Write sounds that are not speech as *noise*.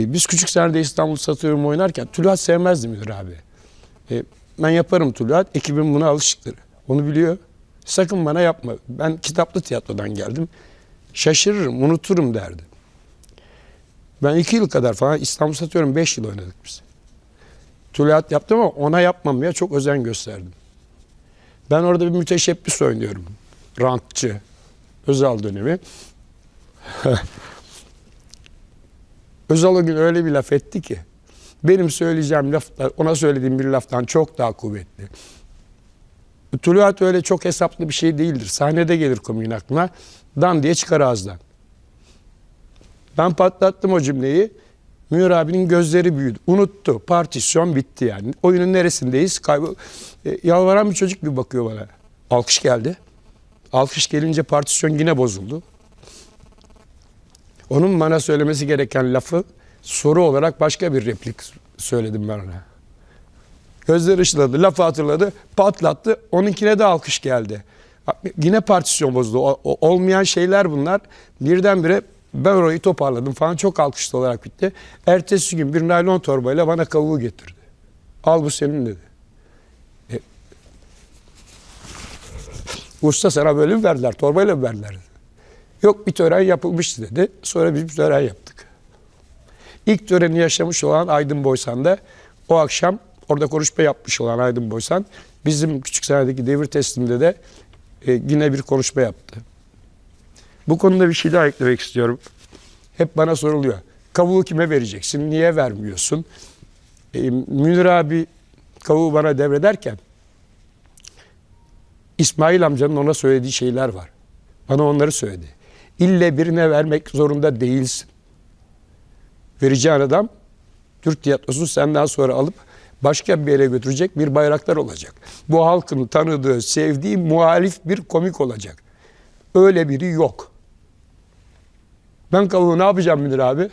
E, biz küçük serde İstanbul satıyorum oynarken tuluat sevmezdi müdür abi. E, ben yaparım tuluat. Ekibim buna alışıktır. Onu biliyor. Sakın bana yapma. Ben kitaplı tiyatrodan geldim. Şaşırırım, unuturum derdi. Ben iki yıl kadar falan İstanbul satıyorum. Beş yıl oynadık biz. Tuluat yaptım ama ona yapmamaya çok özen gösterdim. Ben orada bir müteşebbis oynuyorum. Rantçı. Özal dönemi. *laughs* Özal o gün öyle bir laf etti ki benim söyleyeceğim laflar ona söylediğim bir laftan çok daha kuvvetli. Tuluat öyle çok hesaplı bir şey değildir. Sahnede gelir komiğin aklına. Dan diye çıkar ağızdan. Ben patlattım o cümleyi. Münir abinin gözleri büyüdü. Unuttu. Partisyon bitti yani. Oyunun neresindeyiz? Kaybol e, yalvaran bir çocuk bir bakıyor bana. Alkış geldi. Alkış gelince partisyon yine bozuldu. Onun bana söylemesi gereken lafı soru olarak başka bir replik söyledim ben ona. Gözleri ışıladı, lafı hatırladı, patlattı. Onunkine de alkış geldi. Yine partisyon bozuldu. O- o- olmayan şeyler bunlar. Birdenbire ben orayı toparladım falan. Çok alkışlı olarak bitti. Ertesi gün bir naylon torbayla bana kavuğu getirdi. Al bu senin dedi. E, usta sana böyle mi verdiler? Torbayla mı verdiler? dedi. Yok bir tören yapılmıştı dedi. Sonra biz bir tören yaptık. İlk töreni yaşamış olan Aydın Boysan da o akşam orada konuşma yapmış olan Aydın Boysan bizim küçük sahnedeki devir teslimde de e, yine bir konuşma yaptı. Bu konuda bir şey daha eklemek istiyorum. Hep bana soruluyor. Kavuğu kime vereceksin? Niye vermiyorsun? E, Münir abi kavuğu bana devrederken İsmail amcanın ona söylediği şeyler var. Bana onları söyledi. İlle birine vermek zorunda değilsin. Vereceğin adam Türk tiyatrosunu senden sonra alıp başka bir yere götürecek bir bayraktar olacak. Bu halkın tanıdığı, sevdiği muhalif bir komik olacak. Öyle biri yok. Ben kavuğu ne yapacağım Münir abi?